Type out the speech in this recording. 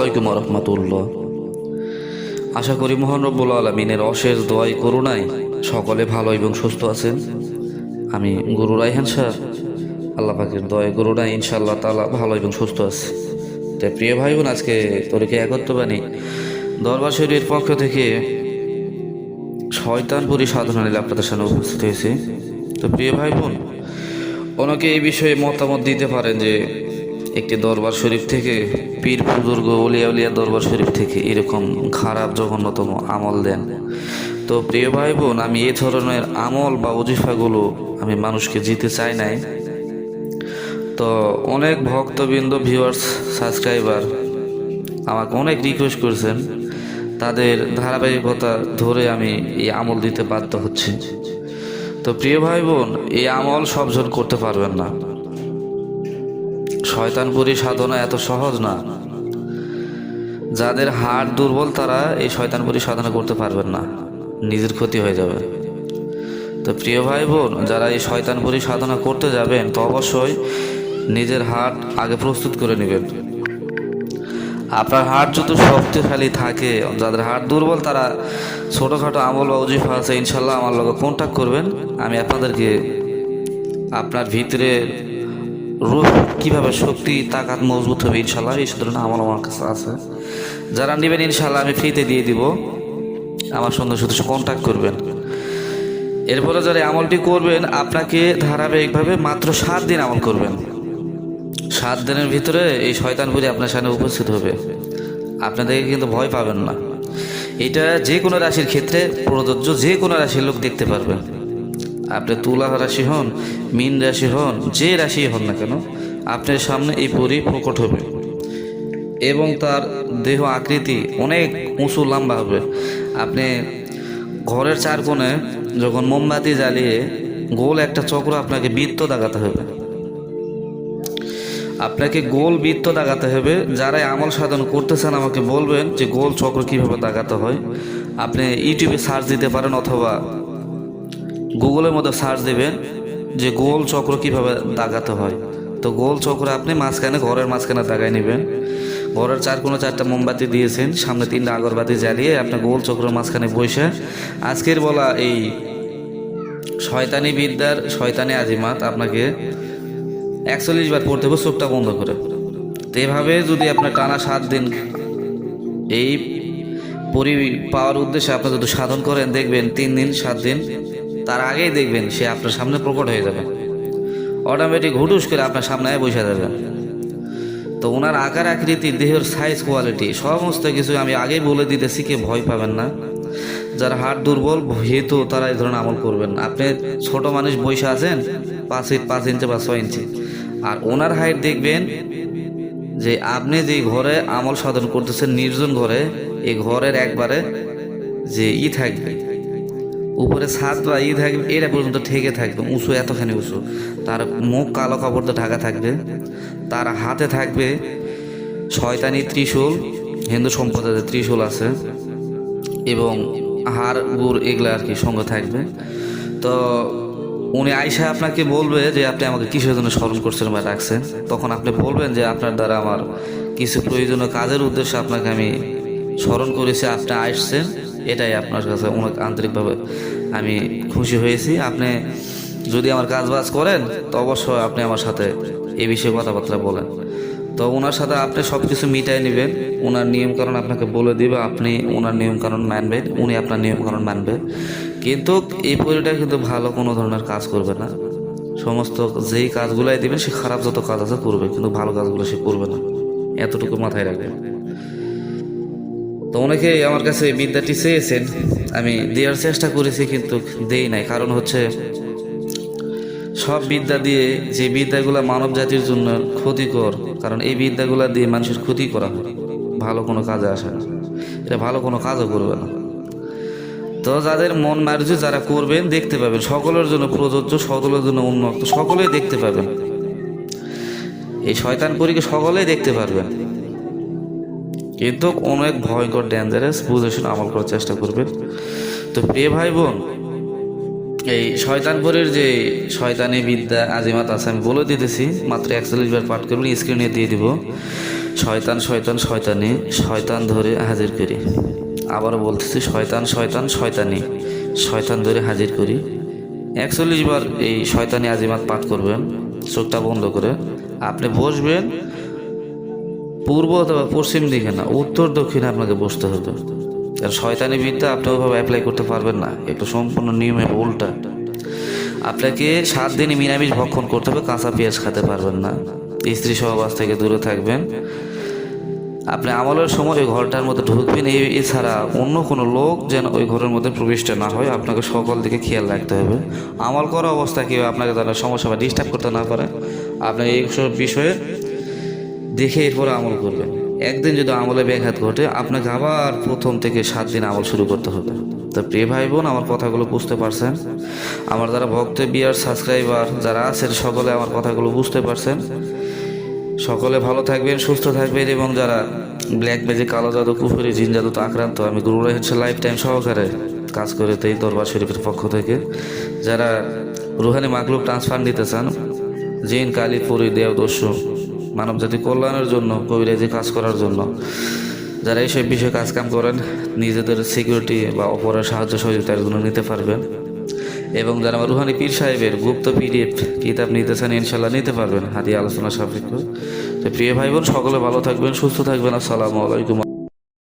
আলাইকুম রহমতুল্লাহ। আশা করি মোহন রব্বুল আলমিনের অশেষ দোয়াই, করুণায় সকলে ভালো এবং সুস্থ আছেন। আমি গুরু রাইহান শাহ আল্লাহ পাকের দয় করুণায় ইনশাআল্লাহ তালা ভালো এবং সুস্থ আছে। তো প্রিয় ভাই বোন আজকে তোরকে একত্রবাণী দরবার শরীর পক্ষ থেকে শয়তানপুরি সাধনা নিলে আপনাদের সামনে উপস্থিত হয়েছে। তো প্রিয় ভাই বোন অনেকে এই বিষয়ে মতামত দিতে পারেন যে একটি দরবার শরীফ থেকে পীর, বুজুর্গ উলিয়া উলিয়া দরবার শরীফ থেকে এরকম খারাপ, জঘন্যতম আমল দেন। তো প্রিয় ভাই বোন আমি এই ধরনের আমল বা অজিফাগুলো আমি মানুষকে জিতে চাই নাই। তো অনেক ভক্তবৃন্দ ভিউয়ার্স সাবস্ক্রাইবার আমাকে অনেক রিকোয়েস্ট করেছেন। তাদের ধারাবাহিকতা ধরে আমি এই আমল দিতে বাধ্য হচ্ছি। তো প্রিয় ভাই বোন এই আমল সবজন করতে পারবেন না। শয়তানপুরি সাধনা এত সহজ না। যাদের হাড় দুর্বল, তারা এই শয়তানপুরি সাধনা করতে পারবেন না। নিজের ক্ষতি হয়ে যাবে। তো প্রিয় ভাই বোন যারা এই শয়তানপুরি সাধনা করতে যাবেন, তো অবশ্যই নিজের হাট আগে প্রস্তুত করে নেবেন। আপনার হাট যদি শক্তিশালী থাকে, যাদের হাট দুর্বল, তারা ছোটোখাটো আমল বা উজিফা আছে, ইনশাল্লাহ আমার লগে কন্ট্যাক্ট করবেন। আমি আপনাদেরকে আপনার ভিতরে রূপ কীভাবে শক্তি, তাকাত মজবুত হবে ইনশাল্লাহ এই ধরনের আমল আমার কাছে আছে। যারা নেবেন ইনশাল্লাহ আমি ফ্রিতে দিয়ে দিব। আমার সঙ্গে শুধু কন্ট্যাক্ট করবেন। এরপরে যারা আমলটি করবেন, আপনাকে ধারাবাহিকভাবে মাত্র সাত দিন আমল করবেন। সাত দিনের ভিতরে এই শয়তানপুরি আপনার সামনে উপস্থিত হবে। আপনাদেরকে কিন্তু ভয় পাবেন না। এটা যে কোনো রাশির ক্ষেত্রে প্রযোজ্য যে কোনো রাশির লোক দেখতে পারবে। আপনি তুলা রাশি হন, মিন রাশি হন, যে রাশি হন না কেন, আপনার সামনে এই পরি প্রকট হবে। এবং তার দেহ আকৃতি অনেক উঁচু লম্বা হবে। আপনি ঘরের চার কোণে যখন মোমবাতি জ্বালিয়ে গোল একটা চক্র আপনাকে বৃত্ত দাগাতে হবে। আপনাকে গোল বৃত্ত দাগাতে হবে। যারাই আমল সাধন করতেছেন আমাকে বলবেন যে গোল চক্র কীভাবে দাগাতে হয়। আপনি ইউটিউবে সার্চ দিতে পারেন অথবা গুগলের মধ্যে সার্চ দেবেন যে গোল চক্র কীভাবে দাগাতে হয়। তো গোল চক্র আপনি মাঝখানে ঘরের মাঝখানে দাগায় নেবেন। ঘরের চার কোনো চারটা মোমবাতি দিয়েছেন, সামনে তিনটা আগরবাতি জ্বালিয়ে আপনি গোল চক্রের মাঝখানে বসে। আজকের বলা এই শয়তানি বিদ্যার শয়তানি আজিমাত আপনাকে একচল্লিশ বার পড়তে হবে, চোখটা বন্ধ করে। তো এভাবে যদি আপনার টানা সাত দিন এই পরি, পাওয়ার উদ্দেশ্যে আপনি যদি সাধন করেন, দেখবেন তিন দিন, সাত দিন তার আগেই দেখবেন সে আপনার সামনে প্রকট হয়ে যাবে। অটোমেটিক হুটুস করে আপনার সামনে বসে যাবে তো ওনার আকার, আকৃতি, দেহের সাইজ কোয়ালিটি সমস্ত কিছু আমি আগেই বলে দিতেছি কে ভয় পাবেন না। যারা হাট দুর্বল হেতু তারা এই ধরনের আমল করবেন আপনি ছোট মানুষ বসে আছেন, পাঁচ ইঞ্চ পাঁচ ইঞ্চি বা ছয় ইঞ্চি আর ওনার হাইট দেখবেন যে আপনি যে ঘরে আমল সাধন করতেছেন, নির্জন ঘরে এই ঘরের একবারে যে ই থাকবে। উপরে ছাদ বা ই থাকবে, এটা পর্যন্ত ঠেকে থাকবে, উঁচু, এতখানি উঁচু। তার মুখ কালো কাপড় দিয়ে ঢাকা থাকবে। তার হাতে থাকবে শয়তানি ত্রিশূল, হিন্দু সম্প্রদায়ের ত্রিশূল আছে। এবং হাড়, গুড় এগুলা আর কি সঙ্গে থাকবে। তো উনি আইসা আপনাকে বলবে যে, আপনি আমাকে কিসের জন্য স্মরণ করছেন বা রাখছেন? তখন আপনি বলবেন যে, আপনার দ্বারা আমার কিছু প্রয়োজনীয় কাজের উদ্দেশ্যে আপনাকে আমি স্মরণ করেছি, আপনি আসছেন। এটাই আপনার কাছে অনেক আন্তরিকভাবে আমি খুশি হয়েছি। আপনি যদি আমার কাজ বাজ করেন, তো অবশ্যই আপনি আমার সাথে এই বিষয়ে কথাবার্তা বলেন। তো ওনার সাথে আপনি সব কিছু মিটাই নেবেন। ওনার নিয়মকানুন আপনাকে বলে দিবে, আপনি ওনার নিয়মকানুন মানবেন, উনি আপনার নিয়মকানুন মানবে। কিন্তু এই পরিটা কিন্তু ভালো কোনো ধরনের কাজ করবে না। সমস্ত যেই কাজগুলাই দিবেন, সে খারাপ যত কাজ আছে করবে, কিন্তু ভালো কাজগুলো সে করবে না। এতটুকু মাথায় রাখবেন। তো অনেকে আমার কাছে এই বিদ্যাটি চেয়েছেন আমি দেওয়ার চেষ্টা করেছি, কিন্তু দেই নাই। কারণ হচ্ছে সব বিদ্যা দিয়ে যে বিদ্যাগুলা মানব জাতির জন্য ক্ষতিকর, কারণ এই বিদ্যাগুলা দিয়ে মানুষের ক্ষতি করা ভালো কোনো কাজে আসে না। এটা ভালো কোনো কাজও করবে না। তো যাদের মন মার্জি যারা করবেন, দেখতে পাবেন। সকলের জন্য প্রযোজ্য, সকলের জন্য উন্মুক্ত, সকলেই দেখতে পাবেন। এই শয়তান পরীকে সকলেই দেখতে পারবেন। কিন্তু কোনো এক ভয়ঙ্কর ডেঞ্জারাস বুঝে শুনে আমল করার চেষ্টা করবেন। তো প্রিয় ভাই বোন এই শয়তানপুরের যে শয়তানি বিদ্যা আজিমাত আছে, আমি বলে দিতেছি, মাত্র একচল্লিশ বার পাঠ করবেন স্ক্রিনে দিয়ে দিব। শয়তান শয়তান, শয়তানি, শয়তান ধরে হাজির করি। আবারও বলতেছি, শয়তান শয়তান, শয়তানি, শয়তান ধরে হাজির করি। একচল্লিশ বার এই শয়তানি আজিমাত পাঠ করবেন, চোখটা বন্ধ করে। আপনি বসবেন পূর্ব অথবা পশ্চিম দিকে না, উত্তর, দক্ষিণে আপনাকে বসতে হতো আর শয়তানি বিদ্যা আপনি ওইভাবে অ্যাপ্লাই করতে পারবেন না। একটু সম্পূর্ণ নিয়মে উল্টা। আপনাকে সাত দিনই নিরামিষ ভক্ষণ করতে হবে, কাঁচা পেঁয়াজ খেতে পারবেন না। স্ত্রী সহবাস থেকে দূরে থাকবেন। আপনি আমলের সময় ওই ঘরটার মধ্যে ঢুকবেন। এই এছাড়া অন্য কোনো লোক যেন ওই ঘরের মধ্যে প্রবেশটা না হয়, আপনাকে সকল দিকে খেয়াল রাখতে হবে। আমল করা অবস্থা কেউ আপনাকে তারা সমস্যা বা ডিস্টার্ব করতে না পারে। আপনি এই বিষয়ে দেখে এরপরে আমল করবেন। একদিন যদি আমলে ব্যাঘাত ঘটে, আপনাকে আবার প্রথম থেকে সাত দিন আমল শুরু করতে হবে। তো প্রিয় ভাই বোন আমার কথাগুলো বুঝতে পারছেন? আমার যারা ভক্ত বিয়ার সাবস্ক্রাইবার যারা আছেন, সকলে আমার কথাগুলো বুঝতে পারছেন? সকলে ভালো থাকবেন, সুস্থ থাকবেন এবং যারা ব্ল্যাক ম্যাজিক, কালো জাদু, কুফুরি, জিন জাদুতে আক্রান্ত, আমি গুরু হচ্ছে লাইফ টাইম সহকারে কাজ করে তাই দরবার শরীফের পক্ষ থেকে। যারা রুহানি মাকলুব ট্রান্সফার নিতে চান, জিন, কালী, পুরী দেব দস্যু মানব জাতি কল্যাণের জন্য, কবিরাজি কাজ করার জন্য। যারা এইসব বিষয়ে কাজকাম করেন, নিজেদের সিকিউরিটি বা অপরের সাহায্য সহযোগিতার জন্য নিতে পারবেন। এবং যারা আমার রুহানি পীর সাহেবের গুপ্ত পিডিএফ কিতাব নিতে চান ইনশাল্লাহ নিতে পারবেন। হাতি আলোচনা সাপেক্ষ তো প্রিয় ভাই বোন, সকলে ভালো থাকবেন, সুস্থ থাকবেন। আসসালামু আলাইকুম।